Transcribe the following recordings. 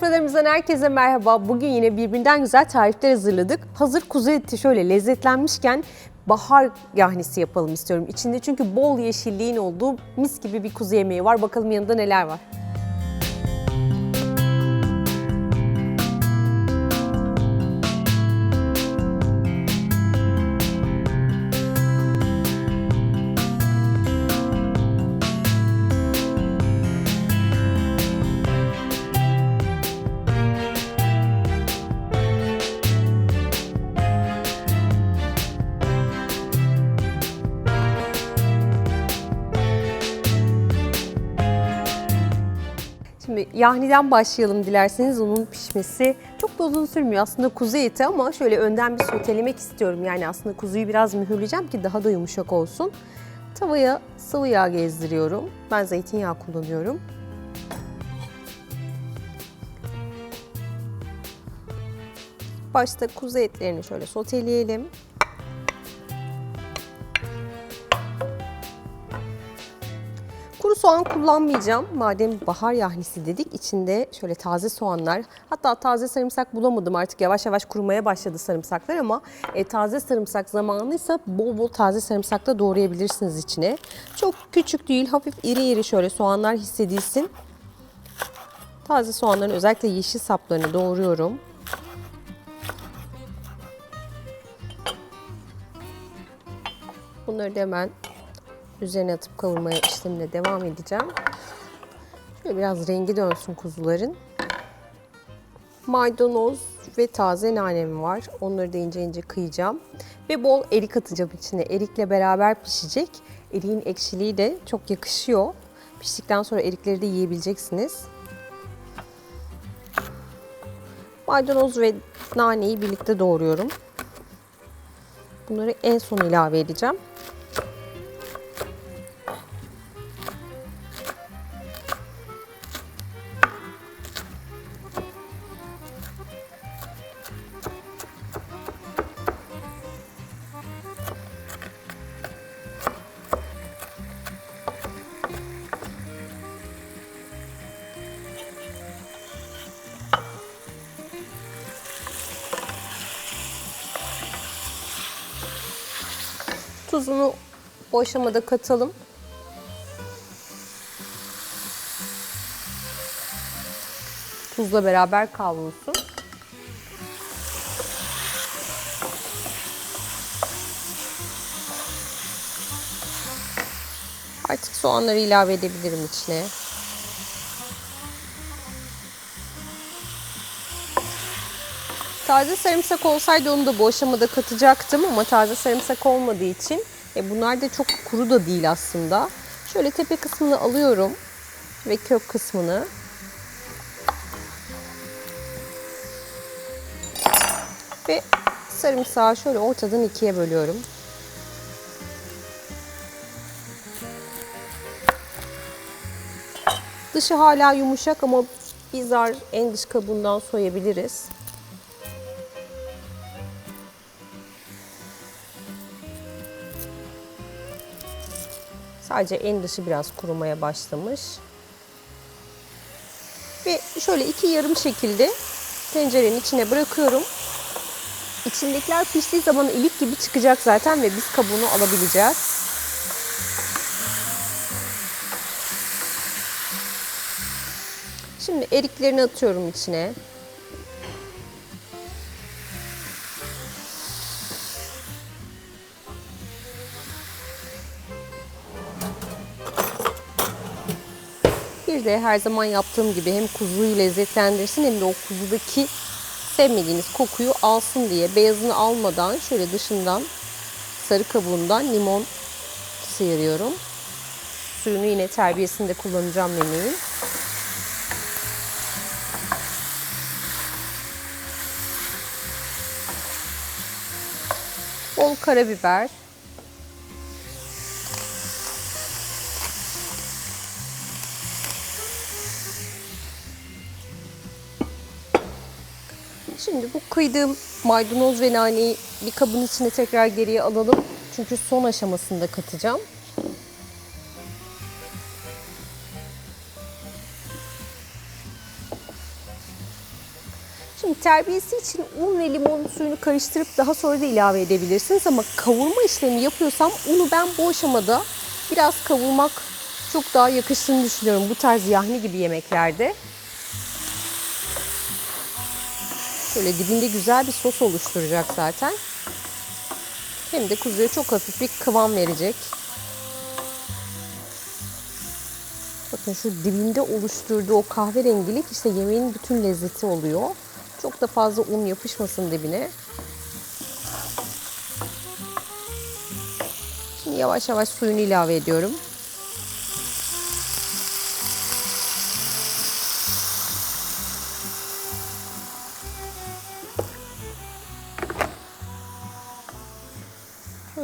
Sofralarımızdan herkese merhaba. Bugün yine birbirinden güzel tarifler hazırladık. Hazır kuzu eti şöyle lezzetlenmişken bahar yahnisi yapalım istiyorum. İçinde çünkü bol yeşilliğin olduğu mis gibi bir kuzu yemeği var. Bakalım yanında neler var. Yahniden başlayalım dilerseniz onun pişmesi çok da uzun sürmüyor. Aslında kuzu eti ama şöyle önden bir sotelemek istiyorum. Yani aslında kuzuyu biraz mühürleyeceğim ki daha da yumuşak olsun. Tavaya sıvı yağ gezdiriyorum. Ben zeytinyağı kullanıyorum. Başta kuzu etlerini şöyle soteleyelim. Soğan kullanmayacağım. Madem bahar yahnisi dedik içinde şöyle taze soğanlar hatta taze sarımsak bulamadım artık yavaş yavaş kurumaya başladı sarımsaklar ama e, taze sarımsak zamanıysa bol bol taze sarımsakla doğrayabilirsiniz içine. Çok küçük değil hafif iri iri şöyle soğanlar hissedilsin. Taze soğanların özellikle yeşil saplarını doğruyorum. Bunları da hemen üzerine atıp kavurmaya işlemine devam edeceğim. Şöyle biraz rengi dönsün kuzuların. Maydanoz ve taze nanem var. Onları da ince ince kıyacağım. Ve bol erik atacağım içine. Erikle beraber pişecek. Eriğin ekşiliği de çok yakışıyor. Piştikten sonra erikleri de yiyebileceksiniz. Maydanoz ve naneyi birlikte doğruyorum. Bunları en son ilave edeceğim. Bu aşamada katalım. Tuzla beraber kavrulsun. Artık soğanları ilave edebilirim içine. Taze sarımsak olsaydı onu da bu aşamada katacaktım ama taze sarımsak olmadığı için e, bunlar da çok kuru da değil aslında. Şöyle tepe kısmını alıyorum ve kök kısmını. Ve sarımsağı şöyle ortadan ikiye bölüyorum. Dışı hala yumuşak ama bizar en dış kabuğundan soyabiliriz. Sadece en dışı biraz kurumaya başlamış. Ve şöyle iki yarım şekilde tencerenin içine bırakıyorum. İçindekiler piştiği zaman ilik gibi çıkacak zaten ve biz kabuğunu alabileceğiz. Şimdi eriklerini atıyorum içine. De her zaman yaptığım gibi hem kuzuyu lezzetlendirsin hem de o kuzudaki sevmediğiniz kokuyu alsın diye beyazını almadan şöyle dışından sarı kabuğundan limon sıyırıyorum. Suyunu yine terbiyesinde kullanacağım yemeğin. Bol karabiber. Şimdi bu kıydığım maydanoz ve naneyi bir kabın içine tekrar geriye alalım. Çünkü son aşamasında katacağım. Şimdi terbiyesi için un ve limon suyunu karıştırıp daha sonra da ilave edebilirsiniz ama kavurma işlemi yapıyorsam unu ben bu aşamada biraz kavurmak çok daha yakıştığını düşünüyorum bu tarz yahni gibi yemeklerde. Şöyle dibinde güzel bir sos oluşturacak zaten. Hem de kuzuya çok hafif bir kıvam verecek. Bakın şu dibinde oluşturduğu o kahverengilik işte yemeğin bütün lezzeti oluyor. Çok da fazla un yapışmasın dibine. Şimdi yavaş yavaş suyunu ilave ediyorum.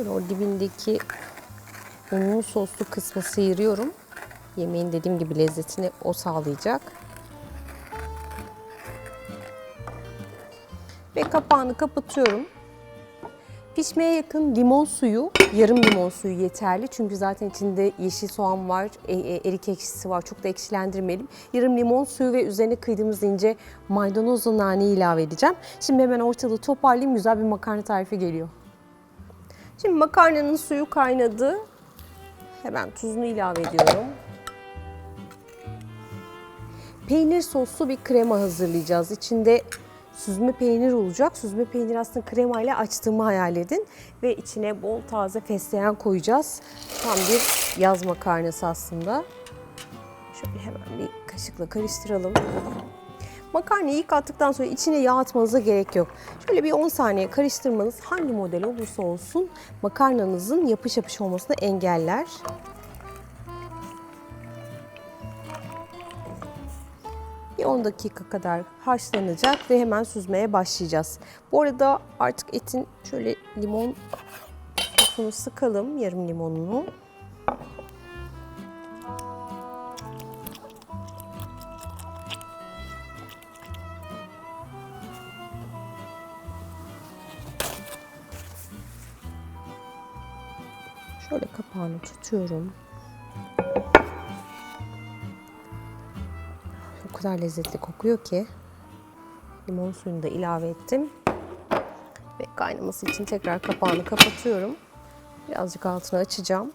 Şöyle o dibindeki unlu soslu kısmı sıyırıyorum. Yemeğin dediğim gibi lezzetini o sağlayacak. Ve kapağını kapatıyorum. Pişmeye yakın limon suyu, yarım limon suyu yeterli. Çünkü zaten içinde yeşil soğan var, e, e, erik ekşisi var. Çok da ekşilendirmeyelim. Yarım limon suyu ve üzerine kıydığımız ince maydanozla nane ilave edeceğim. Şimdi hemen ortalığı toparlayayım. Güzel bir makarna tarifi geliyor. Şimdi makarnanın suyu kaynadı. Hemen tuzunu ilave ediyorum. Peynir soslu bir krema hazırlayacağız. İçinde süzme peynir olacak. Süzme peynir aslında krema ile açtığımı hayal edin. Ve içine bol taze fesleğen koyacağız. Tam bir yaz makarnası aslında. Şöyle hemen bir kaşıkla karıştıralım. Makarnayı ilk attıktan sonra içine yağ atmanıza gerek yok. Şöyle bir 10 saniye karıştırmanız hangi model olursa olsun makarnanızın yapış yapış olmasını engeller. Bir 10 dakika kadar haşlanacak ve hemen süzmeye başlayacağız. Bu arada artık etin şöyle limon sosunu sıkalım, yarım limonunu. Kapağını tutuyorum. O kadar lezzetli kokuyor ki. Limon suyunu da ilave ettim. Ve kaynaması için tekrar kapağını kapatıyorum. Birazcık altını açacağım.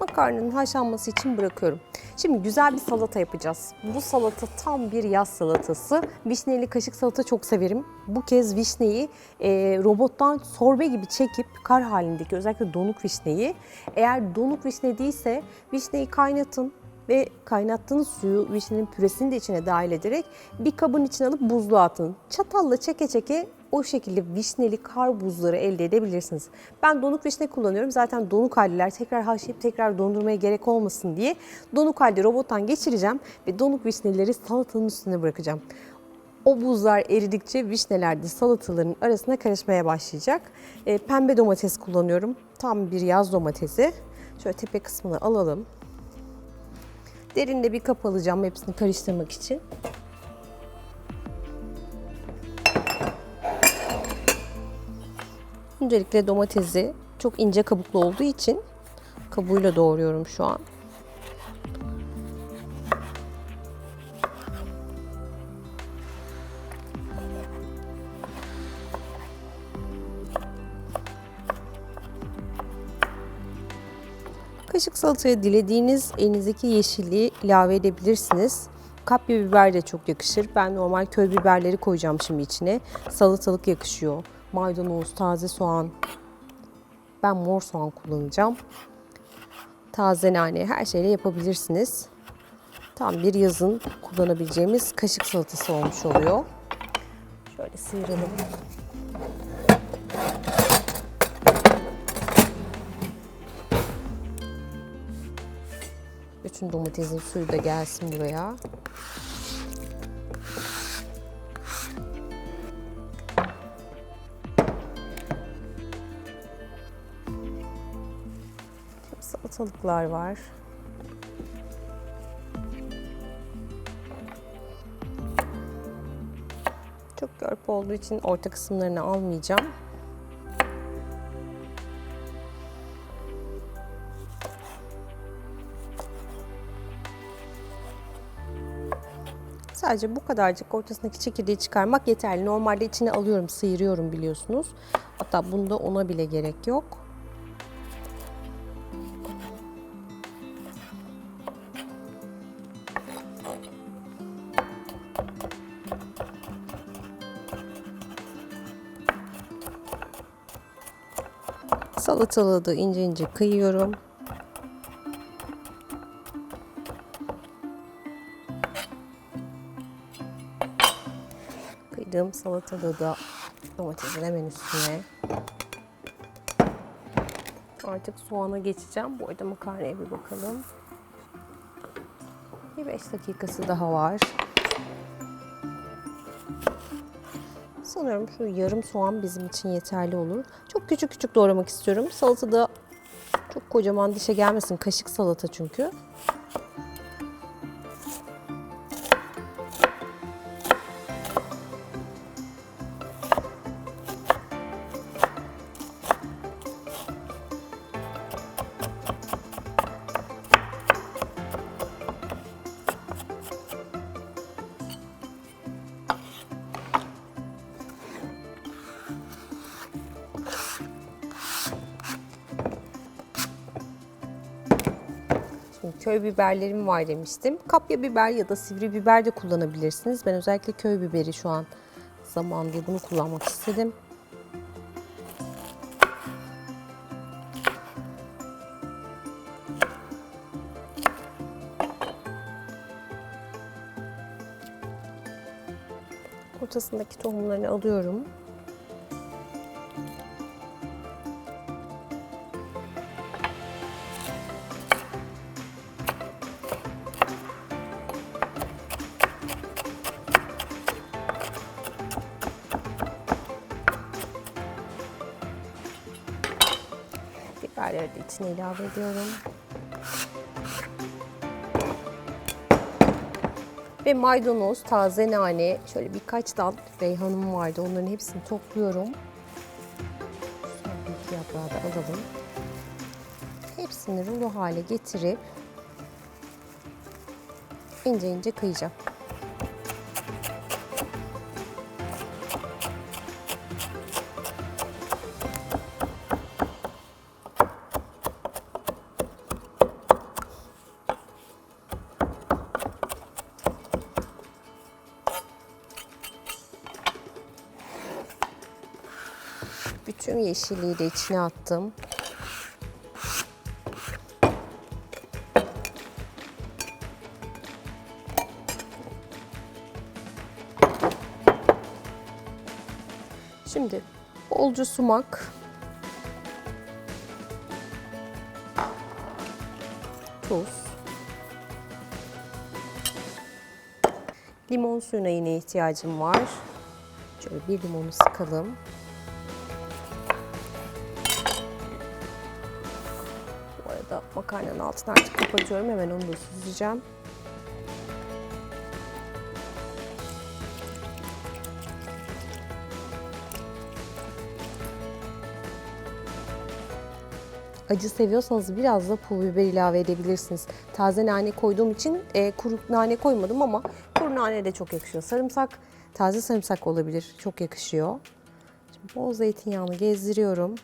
makarnanın haşlanması için bırakıyorum. Şimdi güzel bir salata yapacağız. Bu salata tam bir yaz salatası. Vişneli kaşık salata çok severim. Bu kez vişneyi e, robottan sorbe gibi çekip kar halindeki özellikle donuk vişneyi eğer donuk vişne değilse vişneyi kaynatın ve kaynattığınız suyu vişnenin püresini de içine dahil ederek bir kabın içine alıp buzluğa atın. Çatalla çeke çeke o şekilde vişneli kar buzları elde edebilirsiniz. Ben donuk vişne kullanıyorum. Zaten donuk haliler tekrar haşlayıp tekrar dondurmaya gerek olmasın diye donuk halde robottan geçireceğim ve donuk vişneleri salatanın üstüne bırakacağım. O buzlar eridikçe vişneler de salataların arasına karışmaya başlayacak. E, pembe domates kullanıyorum. Tam bir yaz domatesi. Şöyle tepe kısmını alalım. Derinde bir kap alacağım hepsini karıştırmak için. Öncelikle domatesi çok ince kabuklu olduğu için kabuğuyla doğruyorum şu an. Kaşık salataya dilediğiniz elinizdeki yeşilliği ilave edebilirsiniz. Kapya biber de çok yakışır. Ben normal köy biberleri koyacağım şimdi içine. Salatalık yakışıyor. Maydanoz, taze soğan. Ben mor soğan kullanacağım. Taze nane her şeyle yapabilirsiniz. Tam bir yazın kullanabileceğimiz kaşık salatası olmuş oluyor. Şöyle sıyıralım. Bütün domatesin suyu da gelsin buraya. salatalıklar var. Çok görp olduğu için orta kısımlarını almayacağım. Sadece bu kadarcık ortasındaki çekirdeği çıkarmak yeterli. Normalde içine alıyorum, sıyırıyorum biliyorsunuz. Hatta bunda ona bile gerek yok. Salatalığı da ince ince kıyıyorum. Kıydığım salatalığı da domatesin hemen üstüne. Artık soğana geçeceğim. Bu arada makarnaya bir bakalım. Bir 5 dakikası daha var. Sanıyorum şu yarım soğan bizim için yeterli olur. Çok küçük küçük doğramak istiyorum. Salatada çok kocaman dişe gelmesin. Kaşık salata çünkü. Köy biberlerim var demiştim. Kapya biber ya da sivri biber de kullanabilirsiniz. Ben özellikle köy biberi şu an zamanında bunu kullanmak istedim. Ortasındaki tohumlarını alıyorum. Biberleri de içine ilave ediyorum. Ve maydanoz, taze nane, şöyle birkaç dal reyhanım vardı. Onların hepsini topluyorum. Bir iki yaprağı da alalım. Hepsini rulo hale getirip ince ince kıyacağım. Bütün yeşilliği de içine attım. Şimdi bolca sumak. Tuz. Limon suyuna yine ihtiyacım var. Şöyle bir limonu sıkalım. Makarnanın altını artık kapatıyorum. Hemen onu da süzeceğim. Acı seviyorsanız biraz da pul biber ilave edebilirsiniz. Taze nane koyduğum için e, kuru nane koymadım ama kuru nane de çok yakışıyor. Sarımsak, taze sarımsak olabilir. Çok yakışıyor. Şimdi bol zeytinyağını gezdiriyorum.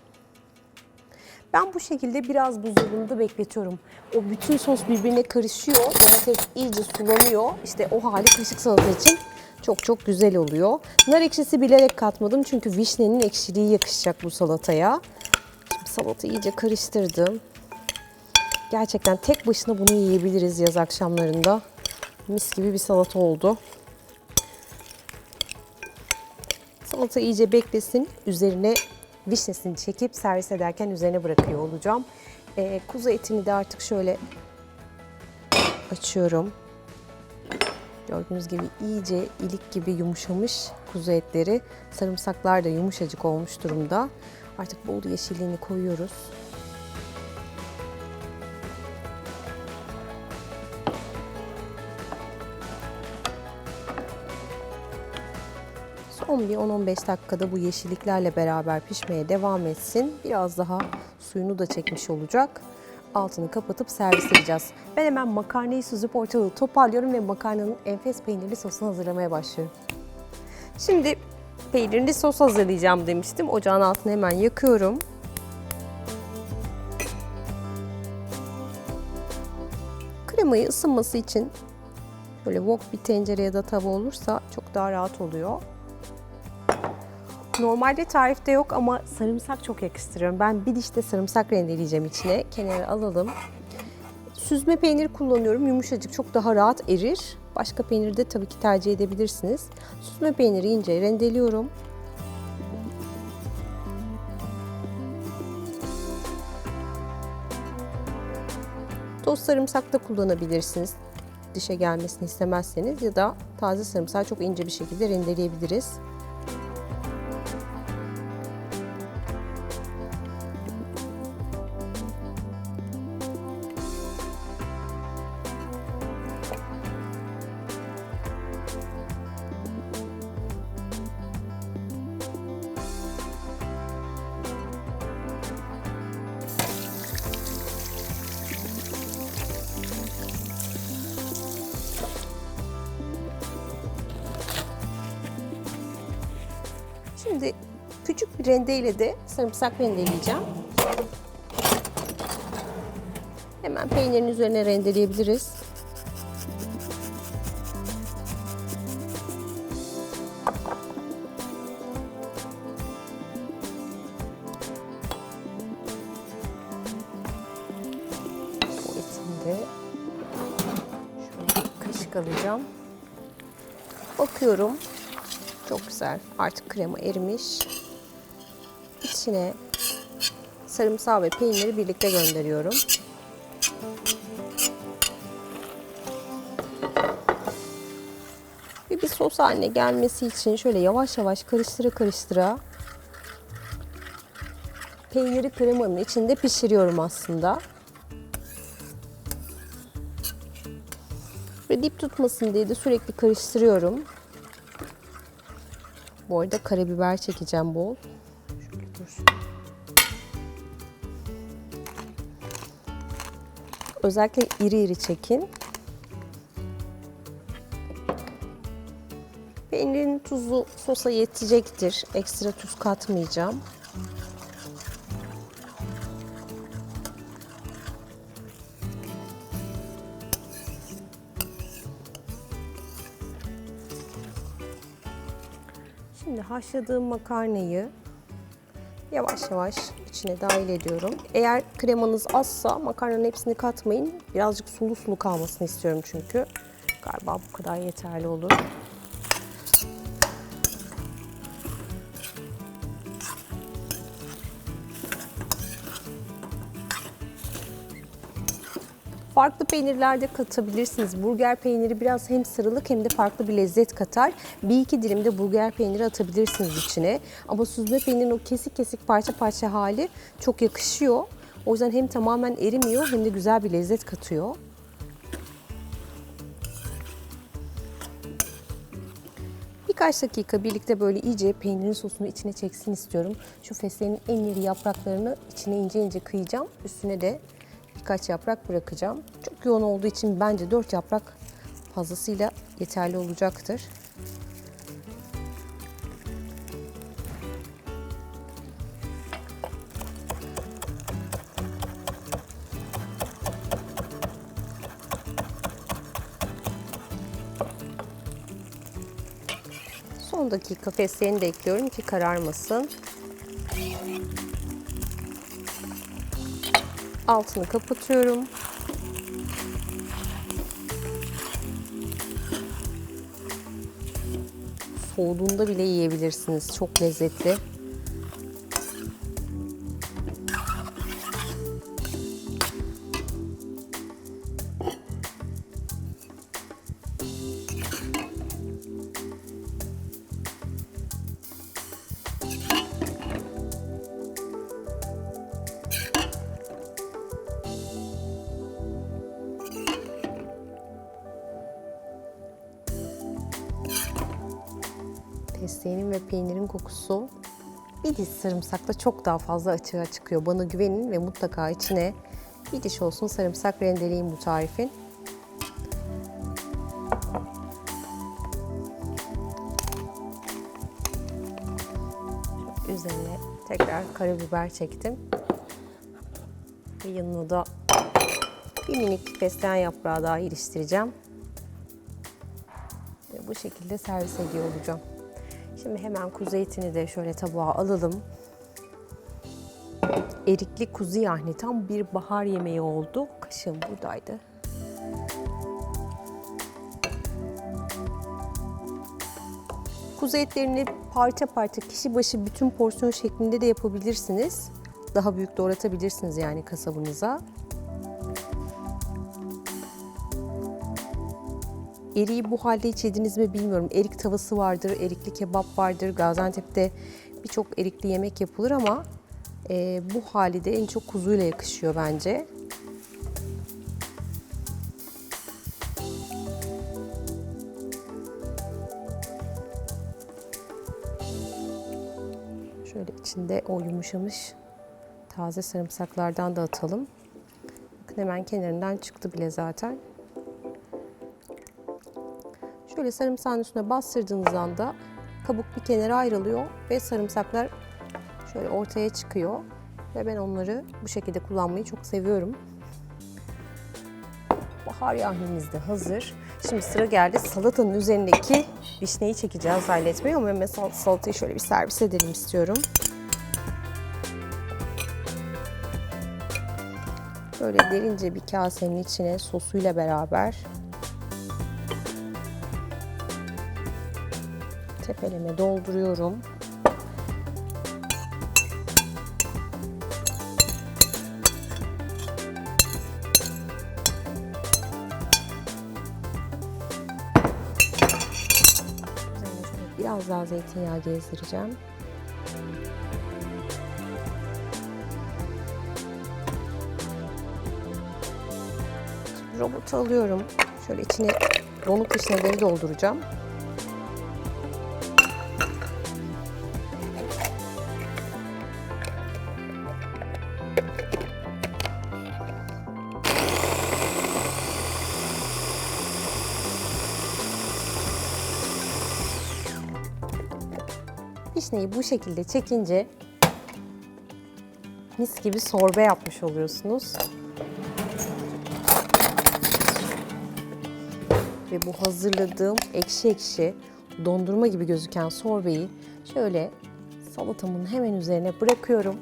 Ben bu şekilde biraz buzdolabında bekletiyorum. O bütün sos birbirine karışıyor. Domates iyice sulanıyor. İşte o hali kaşık salata için çok çok güzel oluyor. Nar ekşisi bilerek katmadım çünkü vişnenin ekşiliği yakışacak bu salataya. Şimdi salata iyice karıştırdım. Gerçekten tek başına bunu yiyebiliriz yaz akşamlarında. Mis gibi bir salata oldu. Salata iyice beklesin. Üzerine vişnesini çekip servis ederken üzerine bırakıyor olacağım. Ee, kuzu etini de artık şöyle açıyorum. Gördüğünüz gibi iyice ilik gibi yumuşamış kuzu etleri. Sarımsaklar da yumuşacık olmuş durumda. Artık bol yeşilliğini koyuyoruz. Bir 10-15 dakikada bu yeşilliklerle beraber pişmeye devam etsin. Biraz daha suyunu da çekmiş olacak. altını kapatıp servis edeceğiz. Ben hemen makarnayı süzüp ortalığı toparlıyorum ve makarnanın enfes peynirli sosunu hazırlamaya başlıyorum. Şimdi peynirli sos hazırlayacağım demiştim. Ocağın altını hemen yakıyorum. Kremayı ısınması için böyle wok bir tencere ya da tava olursa çok daha rahat oluyor. Normalde tarifte yok ama sarımsak çok yakıştırıyorum. Ben bir diş de sarımsak rendeleyeceğim içine. Kenara alalım. Süzme peynir kullanıyorum. Yumuşacık çok daha rahat erir. Başka peynir de tabii ki tercih edebilirsiniz. Süzme peyniri ince rendeliyorum. Toz sarımsak da kullanabilirsiniz. Dişe gelmesini istemezseniz ya da taze sarımsağı çok ince bir şekilde rendeleyebiliriz. Bir rendeyle de sarımsak rendeleyeceğim. Hemen peynirin üzerine rendeleyebiliriz. Bu etini de şöyle kaşık alacağım. Bakıyorum. Çok güzel. Artık krema erimiş. İçine sarımsağı ve peyniri birlikte gönderiyorum. Ve bir sos haline gelmesi için şöyle yavaş yavaş karıştıra karıştıra peyniri kremanın içinde pişiriyorum aslında. Ve dip tutmasın diye de sürekli karıştırıyorum. Bu arada karabiber çekeceğim bol. Özellikle iri iri çekin. Peynirin tuzu sosa yetecektir. Ekstra tuz katmayacağım. Şimdi haşladığım makarnayı yavaş yavaş içine dahil ediyorum. Eğer kremanız azsa makarnanın hepsini katmayın. Birazcık sulu sulu kalmasını istiyorum çünkü. Galiba bu kadar yeterli olur. Farklı peynirler de katabilirsiniz. Burger peyniri biraz hem sarılık hem de farklı bir lezzet katar. Bir iki dilim de burger peyniri atabilirsiniz içine. Ama süzme peynirin o kesik kesik parça parça hali çok yakışıyor. O yüzden hem tamamen erimiyor hem de güzel bir lezzet katıyor. Birkaç dakika birlikte böyle iyice peynirin sosunu içine çeksin istiyorum. Şu fesleğenin en iri yapraklarını içine ince ince kıyacağım. Üstüne de birkaç yaprak bırakacağım. Çok yoğun olduğu için bence 4 yaprak fazlasıyla yeterli olacaktır. Son dakika fesleğeni de ekliyorum ki kararmasın. Altını kapatıyorum. Soğuduğunda bile yiyebilirsiniz. Çok lezzetli. Fesleğenin ve peynirin kokusu bir diş sarımsakla çok daha fazla açığa çıkıyor. Bana güvenin ve mutlaka içine Bir diş olsun sarımsak rendeleyeyim bu tarifin. Üzerine tekrar karabiber çektim. Ve yanına da bir minik fesleğen yaprağı daha iliştireceğim. Ve bu şekilde servis ediyor olacağım. Şimdi hemen kuzu etini de şöyle tabağa alalım. Erikli kuzu yahni tam bir bahar yemeği oldu. Kaşığım buradaydı. Kuzu etlerini parça parça kişi başı bütün porsiyon şeklinde de yapabilirsiniz. Daha büyük doğratabilirsiniz yani kasabınıza. Eriği bu halde hiç yediniz mi bilmiyorum. Erik tavası vardır, erikli kebap vardır. Gaziantep'te birçok erikli yemek yapılır ama e, bu hali de en çok kuzuyla yakışıyor bence. Şöyle içinde o yumuşamış taze sarımsaklardan da atalım. Bakın hemen kenarından çıktı bile zaten. Şöyle sarımsağın üstüne bastırdığınız anda kabuk bir kenara ayrılıyor ve sarımsaklar şöyle ortaya çıkıyor. Ve ben onları bu şekilde kullanmayı çok seviyorum. Bahar yahnimiz de hazır. Şimdi sıra geldi salatanın üzerindeki vişneyi çekeceğiz halletmeye ama sal- salatayı şöyle bir servis edelim istiyorum. Böyle derince bir kasenin içine sosuyla beraber tepeleme dolduruyorum. Biraz daha zeytinyağı gezdireceğim. Robotu alıyorum. Şöyle içine donuk vişneleri dolduracağım. Vişneyi bu şekilde çekince mis gibi sorbe yapmış oluyorsunuz. Ve bu hazırladığım ekşi ekşi dondurma gibi gözüken sorbeyi şöyle salatamın hemen üzerine bırakıyorum.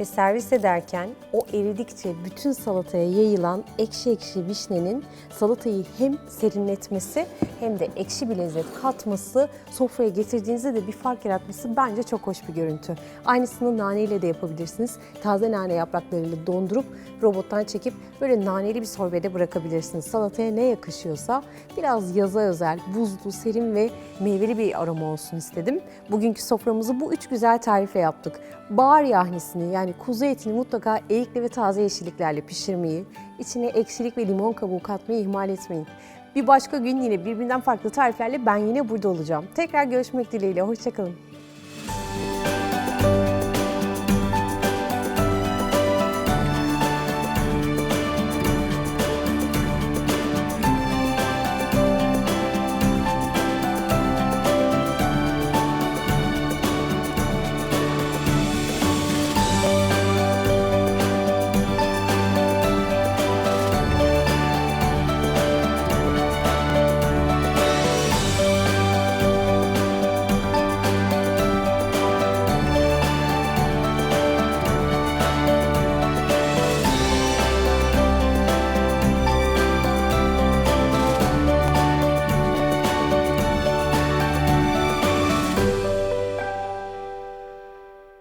Ve servis ederken o eridikçe bütün salataya yayılan ekşi ekşi vişnenin salatayı hem serinletmesi hem de ekşi bir lezzet katması, sofraya getirdiğinizde de bir fark yaratması bence çok hoş bir görüntü. Aynısını naneyle de yapabilirsiniz. Taze nane yapraklarıyla dondurup robottan çekip böyle naneli bir sorbede bırakabilirsiniz. Salataya ne yakışıyorsa biraz yaza özel, buzlu, serin ve meyveli bir aroma olsun istedim. Bugünkü soframızı bu üç güzel tarifle yaptık. Bahar yahnisini yani kuzu etini mutlaka erikli ve taze yeşilliklerle pişirmeyi, içine ekşilik ve limon kabuğu katmayı ihmal etmeyin. Bir başka gün yine birbirinden farklı tariflerle ben yine burada olacağım. Tekrar görüşmek dileğiyle, hoşçakalın.